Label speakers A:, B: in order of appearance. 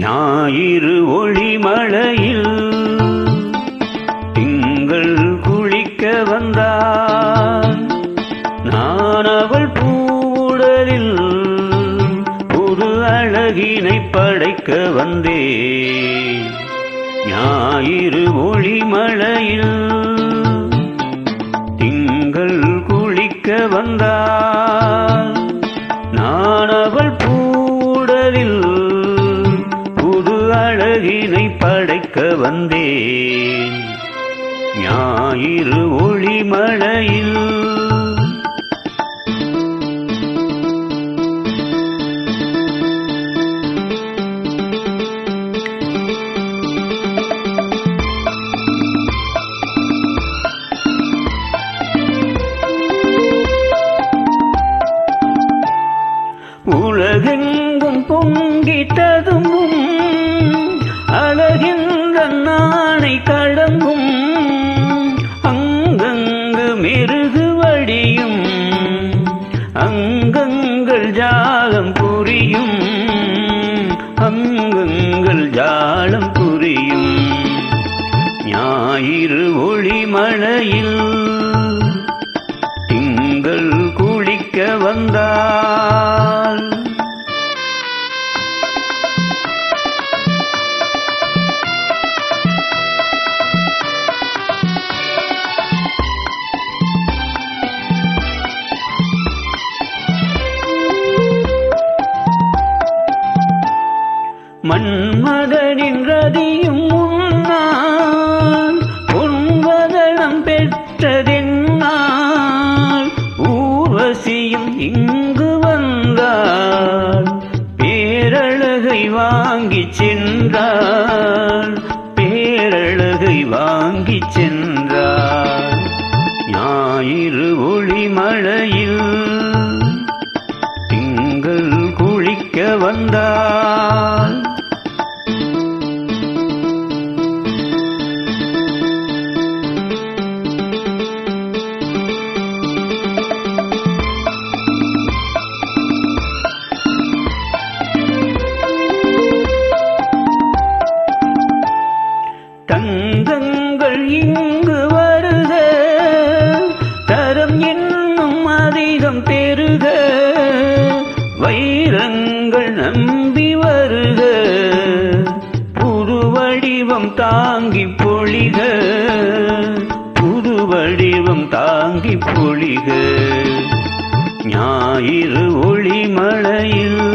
A: ஞாயிறு ஒளிமழையில் திங்கள் குளிக்க வந்தான் நான் அவள் பூவுடலில் புது அழகினை படைக்க வந்தேன். ஞாயிறு ஒளிமழையில் படைக்க வந்தேன். ஞாயிறு ஒளிமழையில் உலகெங்கும் பொங்கிட்டதும் ஞாயிறு ஒளிமழையில் திங்கள் குளிக்க வந்தால். மன்மதனின் ரதியும் பெற்றதென்னால் ஊர்வசியும் இங்கு வந்தாள் பேரழகை வாங்கி சென்றாள் பேரழகை வாங்கி சென்றாள் ஞாயிறு ஒளிமழையில் திங்கள் குளிக்க வந்தாள் இன்னும் அதிகம் பெருக வைரங்கள் நம்பி வருக. புது வடிவம் தாங்கி பொழிக புது வடிவம் தாங்கி பொழிக. ஞாயிறு ஒளிமழையில்